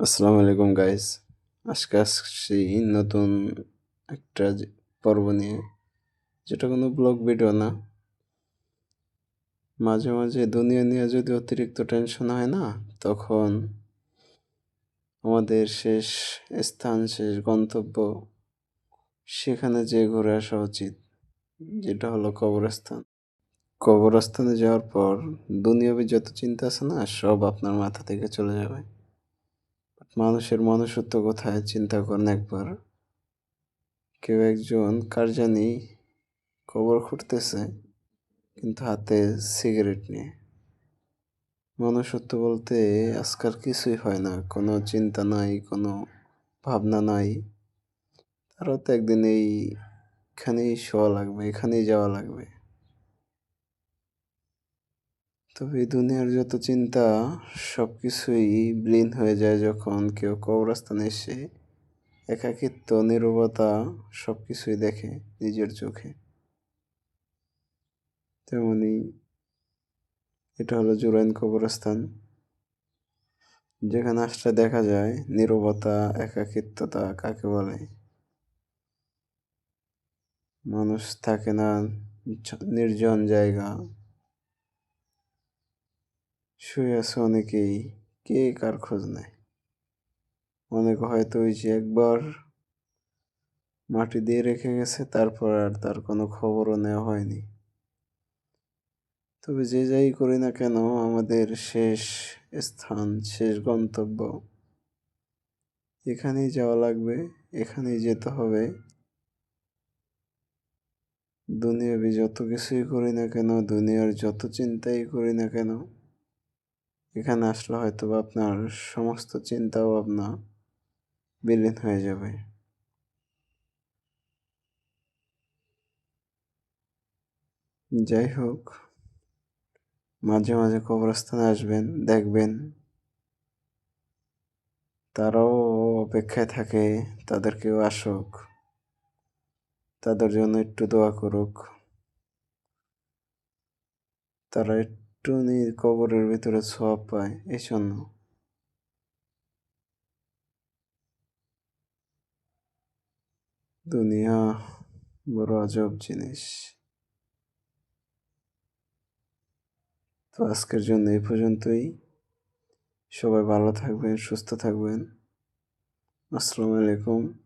আসসালামু আলাইকুম গাইস আজকে আসছি নতুন একটা পর্ব নিয়ে, যেটা কোনো ব্লগ ভিডিও না। মাঝে মাঝে দুনিয়া নিয়ে যদি অতিরিক্ত টেনশন হয় না, তখন আমাদের শেষ স্থান, শেষ গন্তব্য সেখানে যে ঘুরে আসা উচিত, যেটা হলো কবরস্থান। কবরস্থানে যাওয়ার পর দুনিয়াবি যত চিন্তা আছে না, সব আপনার মাথা থেকে চলে যাবে। মানুষের মনুষ্যত্ব কোথায়? চিন্তা করেন একবার। কেউ একজন, কার জানি কবর খুঁড়তেছে, কিন্তু হাতে সিগারেট নিয়ে মনুষ্যত্ব বলতে আজকাল কিছুই হয় না। কোনো চিন্তা নাই, কোনো ভাবনা নাই। তারও তো একদিন এইখানেই শোয়া লাগবে, এখানেই যাওয়া লাগবে। তবে এই দুনিয়ার যত চিন্তা সব কিছুই বিলীন হয়ে যায় যখন কেউ কবরস্থানে এসে একাকিত্ব, নীরবতা সব কিছুই দেখে নিজের চোখে। তেমনি এটা হলো জুরাইন কবরস্থান, যেখানে আসলে দেখা যায় নীরবতা, একাকিত্বতা কাকে বলে? মানুষ থাকে না, নির্জন জায়গা। শুয়ে আছে অনেকেই, কে কার খোঁজ নেয়? অনেকে হয়তো ওই যে একবার মাটি দিয়ে রেখে গেছে, তারপর আর তার কোনো খবরও নেওয়া হয়নি। তবে যে যাই করি না কেন, আমাদের শেষ স্থান, শেষ গন্তব্য এখানেই যাওয়া লাগবে, এখানেই যেতে হবে। দুনিয়াবি যত কিছুই করি না কেন, দুনিয়ার যত চিন্তাই করি না কেন এখানে আসলে হয়তো বা আপনার সমস্ত চিন্তা ভাবনা বিলীন হয়ে যাবে। যাই হোক মাঝে মাঝে কবরস্থানে আসবেন, দেখবেন তারাও অপেক্ষায় থাকে, তাদের কেউ আসুক, তাদের জন্য একটু দোয়া করুক। তারা একটু নি- কবরের ভিতরে ছোঁয়া পায় এই জন্য দুনিয়া বড় আজব জিনিস। তো আজকের জন্য এই পর্যন্তই। সবাই ভালো থাকবেন, সুস্থ থাকবেন। আসসালামু আলাইকুম।